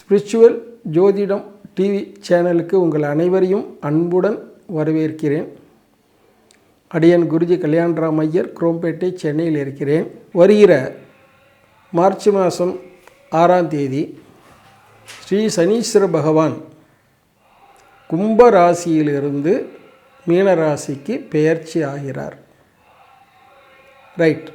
Spiritual ஜோதிடம் TV சேனலுக்கு உங்கள் அனைவரையும் அன்புடன் வரவேற்கிறேன். அடியன் குருஜி கல்யாணராம் ஐயர் குரோம்பேட்டை சென்னையில் இருக்கிறேன். வருகிற மார்ச் மாதம் ஆறாம் தேதி ஸ்ரீ சனீஸ்வர பகவான் கும்ப ராசியிலிருந்து மீன ராசிக்கு பெயர்ச்சி ஆகிறார். ரைட்.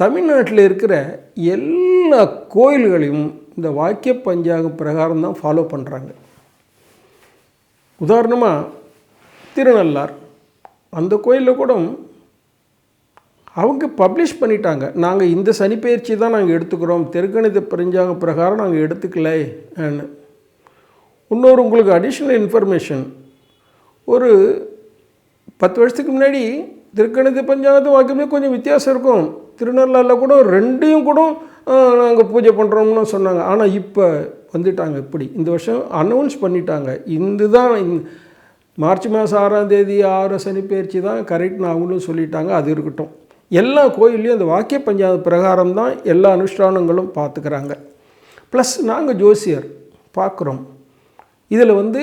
தமிழ்நாட்டில் இருக்கிற எல்லா கோயில்களையும் இந்த வாக்கிய பஞ்சாங்க பிரகாரம் தான் ஃபாலோ பண்ணுறாங்க உதாரணமாக திருநள்ளார் அந்த கோயிலில் கூட அவங்க பப்ளிஷ் பண்ணிட்டாங்க. நாங்கள் இந்த சனிப்பெயர்ச்சி தான் நாங்கள் எடுத்துக்கிறோம். தெற்கணித பரிஞ்சாங்க பிரகாரம் நாங்கள் எடுத்துக்கலை இன்னொரு உங்களுக்கு அடிஷ்னல் இன்ஃபர்மேஷன் ஒரு பத்து வருஷத்துக்கு முன்னாடி திருக்கணித பஞ்சாங்கத்து வாக்கியமே கொஞ்சம் வித்தியாசம் இருக்கும். திருநள்ளாறில் கூட ரெண்டையும் கூட நாங்கள் பூஜை பண்ணுறோம்னு சொன்னாங்க. ஆனால் இப்போ வந்துட்டாங்க இப்படி. இந்த வருஷம் அனௌன்ஸ் பண்ணிட்டாங்க. இந்த தான் மார்ச் மாதம் ஆறாம் தேதி ஆறு சனி பயிற்சி தான் கரெக்ட்னு அவங்களும் சொல்லிட்டாங்க. அது இருக்கட்டும். எல்லா கோயில்லையும் அந்த வாக்கிய பஞ்சாத பிரகாரம் தான் எல்லா அனுஷ்டானங்களும் பார்த்துக்கிறாங்க ப்ளஸ் நாங்கள் ஜோசியர் பார்க்குறோம் இதில் வந்து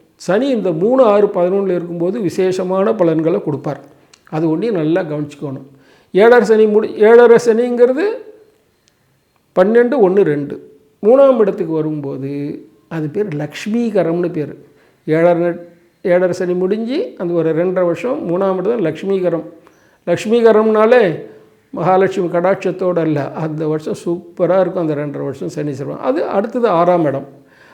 சனி இந்த மூணு ஆறு பதினொன்றில் இருக்கும்போது விசேஷமான பலன்களை கொடுப்பார். அது ஒன்றையும் நல்லா கவனிச்சிக்கணும். ஏழரை சனி முடி ஏழரை சனிங்கிறது பன்னெண்டு ஒன்று ரெண்டு. மூணாம் இடத்துக்கு வரும்போது அது பேர் லக்ஷ்மீகரம்னு பேர். ஏழரை ஏழரை சனி முடிஞ்சு அந்த ஒரு ரெண்டரை வருஷம் மூணாம் இடம் லக்ஷ்மீகரம். லக்ஷ்மீகரம்னாலே மகாலட்சுமி கடாட்சத்தோடு அல்ல. அந்த வருஷம் சூப்பராக இருக்கும் அந்த ரெண்டரை வருஷம் சனி சிறுவன் அது அடுத்தது ஆறாம் இடம்.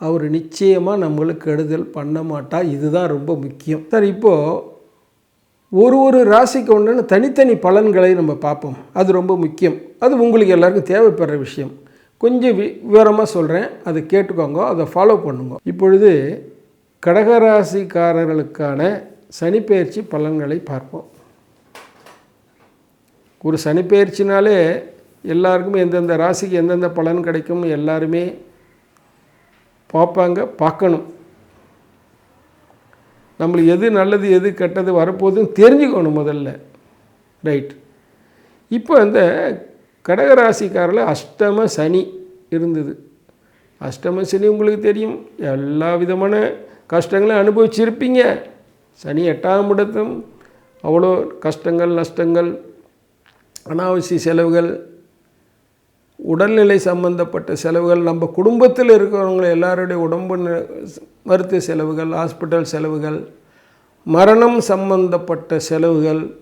அவர் நிச்சயமாக நம்மளுக்கு கெடுதல் பண்ண மாட்டார் இதுதான் ரொம்ப முக்கியம். சார் இப்போது ஒரு ஒரு ராசிக்கு ஒன்றுன்னு தனித்தனி பலன்களை நம்ம பார்ப்போம். அது ரொம்ப முக்கியம். அது உங்களுக்கு எல்லாருக்கும் தேவைப்படுற விஷயம். கொஞ்சம் வி விவரமாக சொல்கிறேன் அதை கேட்டுக்கோங்க. அதை ஃபாலோ பண்ணுங்க. இப்பொழுது கடகராசிக்காரர்களுக்கான சனிப்பெயர்ச்சி பலன்களை பார்ப்போம். ஒரு சனிப்பெயர்ச்சினாலே எல்லாருக்குமே எந்தெந்த ராசிக்கு எந்தெந்த பலன் கிடைக்கும் எல்லாருமே பார்ப்பாங்க பார்க்கணும். நம்மளுக்கு எது நல்லது எது கெட்டது வரப்போகுதுன்னு தெரிஞ்சுக்கணும் முதல்ல. ரைட். இப்போ இந்த கடகராசிக்காரில் அஷ்டம சனி இருந்தது. அஷ்டம சனி உங்களுக்கு தெரியும். எல்லா விதமான கஷ்டங்களையும் அனுபவிச்சிருப்பீங்க. சனி எட்டாம் இடத்தும் அவ்வளோ கஷ்டங்கள் நஷ்டங்கள் அனாவசிய செலவுகள் உடல்நிலை சம்பந்தப்பட்ட செலவுகள் நம்ம குடும்பத்தில் இருக்கிறவங்க எல்லாருடைய உடம்பு ந- மருத்துவ செலவுகள் ஹாஸ்பிட்டல் செலவுகள் மரணம் சம்பந்தப்பட்ட செலவுகள்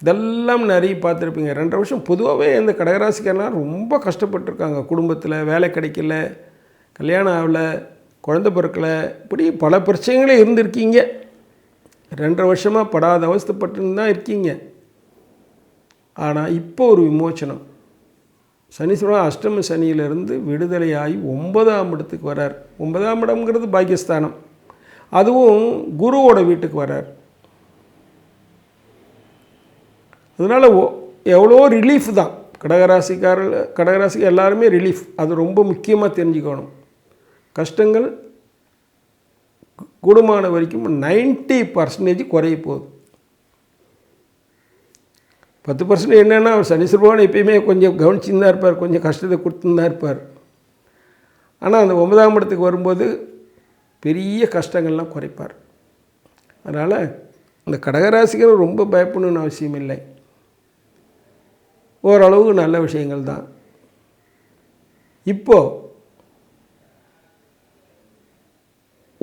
இதெல்லாம் நிறைய பார்த்துருப்பீங்க. ரெண்டரை வருஷம் பொதுவாகவே இந்த கடகராசிக்காரலாம் ரொம்ப கஷ்டப்பட்டிருக்காங்க. குடும்பத்தில் வேலை கிடைக்கல கல்யாணம் ஆகலை குழந்தை பிறக்கலை இப்படி பல பிரச்சனைகளே இருந்திருக்கீங்க. ரெண்டரை வருஷமாக படாத அவஸ்தைப்பட்டு தான் இருக்கீங்க. ஆனால் இப்போ ஒரு விமோச்சனம் சனீஸ்வரன் அஷ்டம சனியிலிருந்து விடுதலையாகி ஒன்பதாம் இடத்துக்கு வரார் ஒன்பதாம் இடம்ங்கிறது பாகிஸ்தானம் அதுவும் குருவோட வீட்டுக்கு வரார் அதனால் எவ்வளோ ரிலீஃப் தான். கடகராசிக்காரர் கடகராசிக்கு எல்லாருமே ரிலீஃப் அது ரொம்ப முக்கியமாக தெரிஞ்சுக்கணும். கஷ்டங்கள் கூடுமான வரைக்கும் 90% பர்சன்டேஜ் குறைய போகுது. பத்து பர்சன்ட் என்னென்னா அவர் சனீஸ்வர பகவான் எப்பயுமே கொஞ்சம் கவனிச்சுன்னு தான் இருப்பார் கொஞ்சம் கஷ்டத்தை கொடுத்துன்னு தான் இருப்பார். ஆனால் அந்த ஒன்பதாம் இடத்துக்கு வரும்போது பெரிய கஷ்டங்கள்லாம் குறைப்பார். அதனால் இந்த கடகராசிகள் ரொம்ப பயப்படணும்னு அவசியம் இல்லை. ஓரளவுக்கு நல்ல விஷயங்கள் தான். இப்போது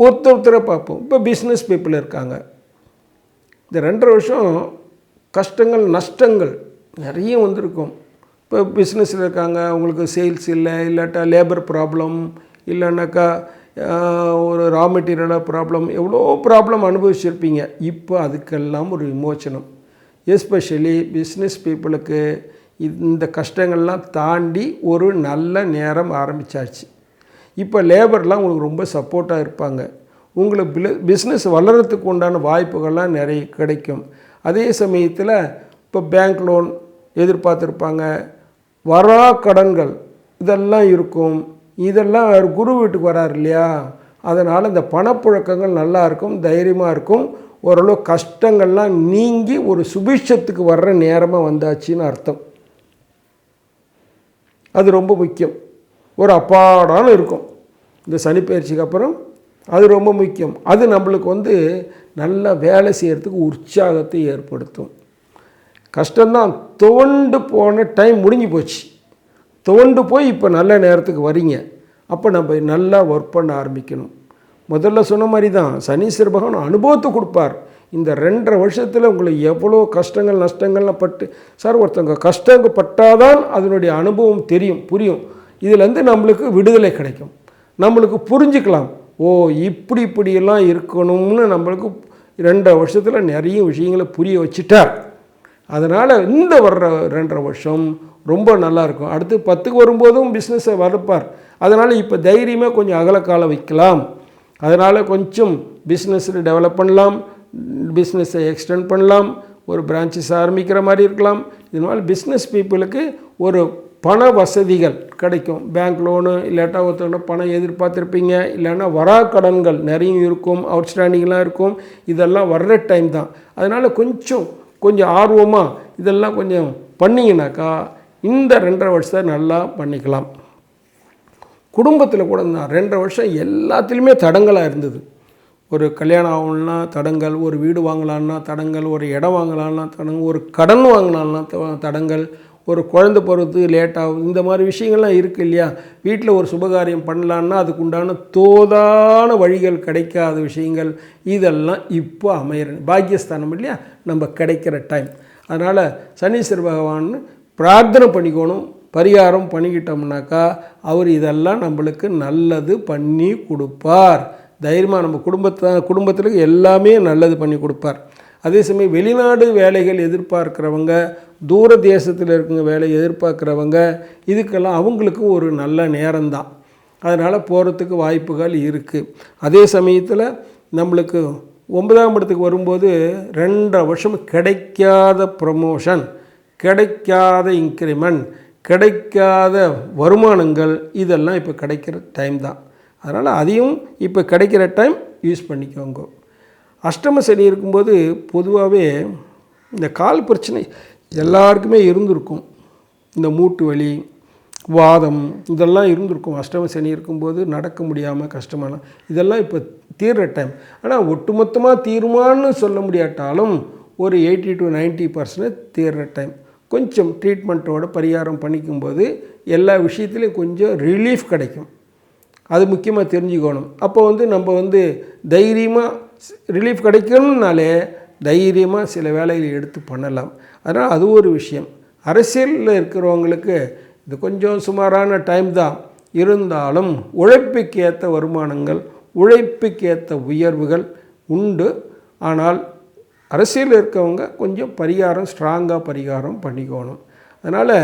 ஒருத்தர் ஒருத்தரை பார்ப்போம். இப்போ பிஸ்னஸ் பீப்புள் இருக்காங்க. இந்த ரெண்டரை வருஷம் கஷ்டங்கள் நஷ்டங்கள் நிறைய வந்திருக்கும். இப்போ பிஸ்னஸில் இருக்காங்க அவங்களுக்கு சேல்ஸ் இல்லை இல்லாட்டா லேபர் ப்ராப்ளம் இல்லைன்னாக்கா ஒரு ரா மெட்டீரியலாக ப்ராப்ளம் எவ்வளோ ப்ராப்ளம் அனுபவிச்சிருப்பீங்க. இப்போ அதுக்கெல்லாம் ஒரு விமோச்சனம் எஸ்பெஷலி பிஸ்னஸ் பீப்புளுக்கு இந்த கஷ்டங்கள்லாம் தாண்டி ஒரு நல்ல நேரம் ஆரம்பிச்சாச்சு. இப்போ லேபர்லாம் உங்களுக்கு ரொம்ப சப்போர்ட்டாக இருப்பாங்க. உங்களுக்கு பிஸ்னஸ் வளர்கிறதுக்கு உண்டான வாய்ப்புகள்லாம் நிறைய கிடைக்கும். அதே சமயத்தில் இப்போ பேங்க் லோன் எதிர்பார்த்துருப்பாங்க. வரா கடன்கள் இதெல்லாம் இருக்கும். இதெல்லாம் அவர் குரு வீட்டுக்கு வரார் இல்லையா? அதனால் இந்த பணப்புழக்கங்கள் நல்லா இருக்கும் தைரியமாக இருக்கும். ஓரளவு கஷ்டங்கள்லாம் நீங்கி ஒரு சுபிஷத்துக்கு வர்ற நேரமாக வந்தாச்சுன்னு அர்த்தம். அது ரொம்ப முக்கியம். ஒரு அப்பாடான இருக்கும். இந்த சனிப்பயிற்சிக்கு அப்புறம் அது ரொம்ப முக்கியம். அது நம்மளுக்கு வந்து நல்லா வேலை செய்கிறதுக்கு உற்சாகத்தை ஏற்படுத்தும். கஷ்டம்தான். துவண்டு போன டைம் முடிஞ்சு போச்சு. துவண்டு போய் இப்போ நல்ல நேரத்துக்கு வரீங்க. அப்போ நம்ம நல்லா ஒர்க் பண்ண ஆரம்பிக்கணும். முதல்ல சொன்ன மாதிரி தான் சனீஸ்வர பகவான் அனுபவத்தை கொடுப்பார். இந்த ரெண்டரை வருஷத்தில் உங்களுக்கு எவ்வளோ கஷ்டங்கள் நஷ்டங்கள்லாம் பட்டு சார் ஒருத்தவங்க கஷ்டங்கள் பட்டாதான் அதனுடைய அனுபவம் தெரியும் புரியும். இதுலேருந்து நம்மளுக்கு விடுதலை கிடைக்கும். நம்மளுக்கு புரிஞ்சுக்கலாம். ஓ இப்படி இப்படியெல்லாம் இருக்கணும்னு நம்மளுக்கு ரெண்டரை வருஷத்தில் நிறைய விஷயங்களை புரிய வச்சுட்டார். அதனால் இந்த வர்ற ரெண்டரை வருஷம் ரொம்ப நல்லா இருக்கும். அடுத்து பத்துக்கு வரும்போதும் பிஸ்னஸை வளர்ப்பார் அதனால் இப்போ தைரியமாக கொஞ்சம் அகலக்காலம் வைக்கலாம். அதனால் கொஞ்சம் பிஸ்னஸில் டெவலப் பண்ணலாம். பிஸ்னஸை எக்ஸ்டெண்ட் பண்ணலாம். ஒரு பிரான்ச்சஸ் ஆரம்பிக்கிற மாதிரி இருக்கலாம். இதனால் பிஸ்னஸ் பீப்புளுக்கு ஒரு பண வசதிகள் கிடைக்கும். பேங்க் லோனு இல்லாட்டா ஒருத்தவங்க பணம் எதிர்பார்த்துருப்பீங்க. இல்லைன்னா வரா கடன்கள் நிறைய இருக்கும் அவுட்ஸ்டாண்டிங்லாம் இருக்கும். இதெல்லாம் வர்ற டைம் தான். அதனால் கொஞ்சம் கொஞ்சம் ஆர்வமாக இதெல்லாம் கொஞ்சம் பண்ணிங்கனாக்கா இந்த ரெண்டரை வருஷத்தை நல்லா பண்ணிக்கலாம். குடும்பத்தில் கூட நான் ரெண்டரை வருஷம் எல்லாத்துலேயுமே தடங்களாக இருந்தது. ஒரு கல்யாணம் ஆகணும்னா தடங்கள் ஒரு வீடு வாங்கலான்னா தடங்கள் ஒரு இடம் வாங்கலான்னா தடங்கள் ஒரு கடன் வாங்கலான்னா தடங்கள் ஒரு குழந்த பிறகு லேட் ஆகும். இந்த மாதிரி விஷயங்கள்லாம் இருக்குது இல்லையா? வீட்டில் ஒரு சுபகாரியம் பண்ணலான்னா அதுக்கு உண்டான தோதான வழிகள் கிடைக்காத விஷயங்கள் இதெல்லாம் இப்போ அமையிற பாக்கியஸ்தானம் இல்லையா? நம்ம கிடைக்கிற டைம் அதனால் சனீஸ்வர பகவான் பிரார்த்தனை பண்ணிக்கணும். பரிகாரம் பண்ணிக்கிட்டோம்னாக்கா அவர் இதெல்லாம் நம்மளுக்கு நல்லது பண்ணி கொடுப்பார். தைரியமாக நம்ம குடும்பத்தை குடும்பத்தில் எல்லாமே நல்லது பண்ணி கொடுப்பார். அதே சமயம் வெளிநாடு வேலைகள் எதிர்பார்க்குறவங்க தூர தேசத்தில் இருக்குங்க வேலை எதிர்பார்க்குறவங்க இதுக்கெல்லாம் அவங்களுக்கும் ஒரு நல்ல நேரம்தான். அதனால் போகிறதுக்கு வாய்ப்புகள் இருக்குது அதே சமயத்தில் நம்மளுக்கு ஒன்பதாம் இடத்துக்கு வரும்போது ரெண்டரை வருஷம் கிடைக்காத ப்ரமோஷன் கிடைக்காத இன்க்ரிமெண்ட் கிடைக்காத வருமானங்கள் இதெல்லாம் இப்போ கிடைக்கிற டைம் தான். அதனால் அதையும் இப்போ கிடைக்கிற டைம் யூஸ் பண்ணிக்கோங்க. அஷ்டம சனி இருக்கும்போது பொதுவாகவே இந்த கால் பிரச்சனை எல்லாருக்குமே இருந்திருக்கும். இந்த மூட்டு வலி வாதம் இதெல்லாம் இருந்திருக்கும். அஷ்டம சனி இருக்கும்போது நடக்க முடியாமல் கஷ்டமான இதெல்லாம் இப்போ தீர்ற டைம் ஆனால் ஒட்டுமொத்தமாக தீருமான்னு சொல்ல முடியாட்டாலும் ஒரு எயிட்டி டு 90% பர்சன்ட் தீர்ற டைம் கொஞ்சம் ட்ரீட்மெண்ட்டோட பரிகாரம் பண்ணிக்கும்போது எல்லா விஷயத்துலையும் கொஞ்சம் ரிலீஃப் கிடைக்கும். அது முக்கியமாக தெரிஞ்சுக்கணும். அப்போ வந்து நம்ம வந்து தைரியமாக ரிலீஃப் கிடைக்கணும்னாலே தைரியமாக சில வேலைகளை எடுத்து பண்ணலாம். அதனால் அது ஒரு விஷயம். அரசியலில் இருக்கிறவங்களுக்கு இது கொஞ்சம் சுமாரான டைம் தான். இருந்தாலும் உழைப்புக்கேற்ற வருமானங்கள் உழைப்புக்கேற்ற உயர்வுகள் உண்டு. ஆனால் அரசியலில் இருக்கவங்க கொஞ்சம் பரிகாரம் ஸ்ட்ராங்காக பரிகாரம் பண்ணிக்கணும். அதனால்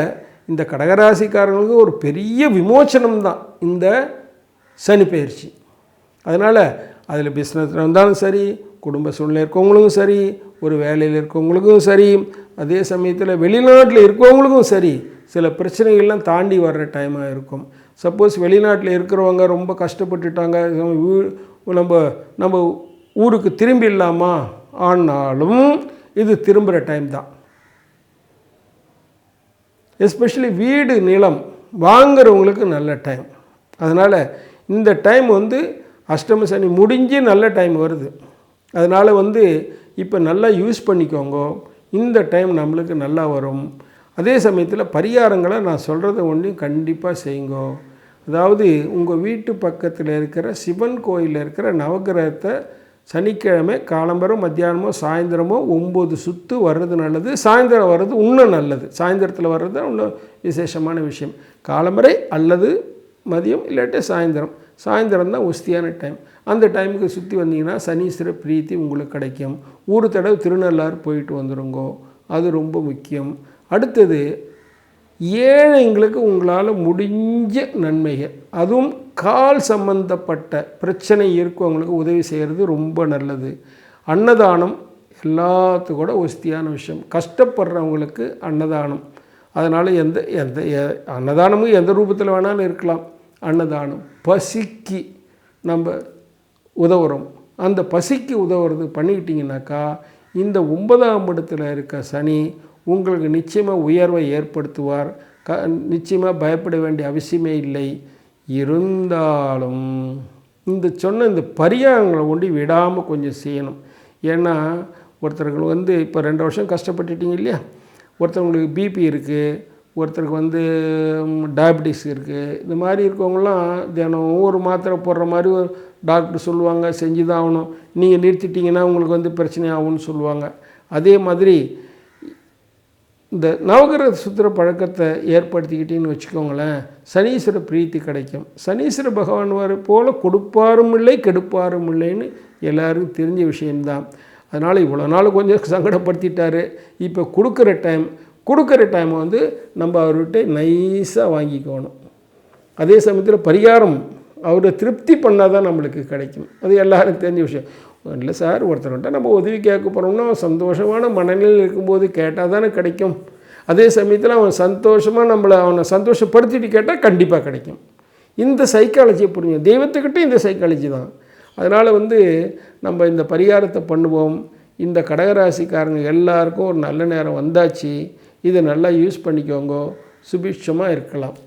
இந்த கடகராசிக்காரங்களுக்கு ஒரு பெரிய விமோச்சனம் தான் இந்த சனி பயிற்சி. அதனால் அதில் பிஸ்னஸில் இருந்தாலும் சரி குடும்ப சூழ்நிலை இருக்கவங்களுக்கும் சரி ஒரு வேலையில் இருக்கவங்களுக்கும் சரி அதே சமயத்தில் வெளிநாட்டில் இருக்கவங்களுக்கும் சரி சில பிரச்சனைகள்லாம் தாண்டி வர்ற டைமாக இருக்கும். சப்போஸ் வெளிநாட்டில் இருக்கிறவங்க ரொம்ப கஷ்டப்பட்டுட்டாங்க நம்ம நம்ம நம்ம ஊருக்கு திரும்பிடலாமா ஆனாலும் இது திரும்புகிற டைம் தான். எஸ்பெஷலி வீடு நிலம் வாங்குறவங்களுக்கு நல்ல டைம் அதனால் இந்த டைம் வந்து அஷ்டம சனி முடிஞ்சு நல்ல டைம் வருது. அதனால் வந்து இப்போ நல்லா யூஸ் பண்ணிக்கோங்க. இந்த டைம் நம்மளுக்கு நல்லா வரும். அதே சமயத்தில் பரிகாரங்களை நான் சொல்கிறத ஒன்றையும் கண்டிப்பாக செய்யுங்க. அதாவது உங்கள் வீட்டு பக்கத்தில் இருக்கிற சிவன் கோயிலில் இருக்கிற நவக்கிரகத்தை சனிக்கிழமை காலம்பரம் மத்தியானமோ சாயந்தரமோ ஒம்பது சுற்று வர்றது நல்லது. சாயந்தரம் வர்றது இன்னும் நல்லது. சாயந்தரத்தில் வர்றது தான் இன்னும் விசேஷமான விஷயம். காலம்பரை அல்லது மதியம் இல்லாட்டி சாயந்தரம். சாயந்தரம் தான் உஸ்தியான டைம் அந்த டைமுக்கு சுற்றி வந்தீங்கன்னா சனீஸ்வர பிரீத்தி உங்களுக்கு கிடைக்கும். ஒரு தடவை திருநள்ளாறு போயிட்டு வந்துடுங்கோ அது ரொம்ப முக்கியம். அடுத்தது ஏழைங்களுக்கு உங்களால் முடிஞ்ச நன்மைகள். அதுவும் கால் சம்பந்தப்பட்ட பிரச்சனை இருக்கவங்களுக்கு உதவி செய்கிறது ரொம்ப நல்லது. அன்னதானம் எல்லாத்துக்கூட ஒஸ்தியான விஷயம். கஷ்டப்படுறவங்களுக்கு அன்னதானம். அதனால் எந்த எந்த அன்னதானமும் எந்த ரூபத்தில் வேணாலும் இருக்கலாம். அன்னதானம் பசிக்கு நம்ம உதவுறோம். அந்த பசிக்கு உதவுறது பண்ணிக்கிட்டிங்கனாக்கா இந்த ஒன்பதாம் இடத்துல இருக்க சனி உங்களுக்கு நிச்சயமாக உயர்வை ஏற்படுத்துவார். க நிச்சயமாக பயப்பட வேண்டிய அவசியமே இல்லை. இருந்தாலும் இந்த சொன்ன இந்த பரிகாரங்களை ஒண்டி விடாமல் கொஞ்சம் செய்யணும். ஏன்னா ஒருத்தர்கள் வந்து இப்போ ரெண்டு வருஷம் கஷ்டப்பட்டுட்டீங்க இல்லையா? ஒருத்தவங்களுக்கு பிபி இருக்குது ஒருத்தருக்கு வந்து டயபெட்டிஸ் இருக்குது இந்த மாதிரி இருக்கவங்களாம் தினம் ஒரு மாத்திரை போடுற மாதிரி ஒரு டாக்டர் சொல்லுவாங்க செஞ்சு தான் ஆகணும். நீங்கள் நிறுத்திட்டிங்கன்னா உங்களுக்கு வந்து பிரச்சனை ஆகும்னு சொல்லுவாங்க. அதே மாதிரி இந்த நவகிரக சுத்திர பழக்கத்தை ஏற்படுத்திக்கிட்டீங்கன்னு வச்சுக்கோங்களேன் சனீஸ்வர பிரீத்தி கிடைக்கும். சனீஸ்வர பகவான் வர போல் கொடுப்பாரும் இல்லை கெடுப்பாரும் இல்லைன்னு எல்லாருக்கும் தெரிஞ்ச விஷயம்தான். அதனால் இவ்வளோ நாள் கொஞ்சம் சங்கடப்படுத்திட்டார். இப்போ கொடுக்குற டைம் கொடுக்குற டைம் வந்து நம்ம அவர்கிட்ட நைஸாக வாங்கிக்கணும். அதே சமயத்தில் பரிகாரம் அவரை திருப்தி பண்ணால் தான் நம்மளுக்கு கிடைக்கும். அது எல்லாருக்கும் தெரிஞ்ச விஷயம். இல்லை சார் ஒருத்தர்கிட்ட நம்ம உதவி கேட்க போகிறோம்னா சந்தோஷமான மனநிலையில் இருக்கும்போது கேட்டால் தானே கிடைக்கும். அதே சமயத்தில் அவன் சந்தோஷமாக நம்மளை அவனை சந்தோஷப்படுத்திட்டு கேட்டால் கண்டிப்பாக கிடைக்கும். இந்த சைக்காலஜியை புரிஞ்சு தெய்வத்துக்கிட்ட இந்த சைக்காலஜி தான். அதனால் வந்து நம்ம இந்த பரிகாரத்தை பண்ணுவோம். இந்த கடகராசிக்காரங்க எல்லாருக்கும் ஒரு நல்ல நேரம் வந்தாச்சு. இதை நல்லா யூஸ் பண்ணிக்கோங்க. சுபிட்சமாக இருக்கலாம்.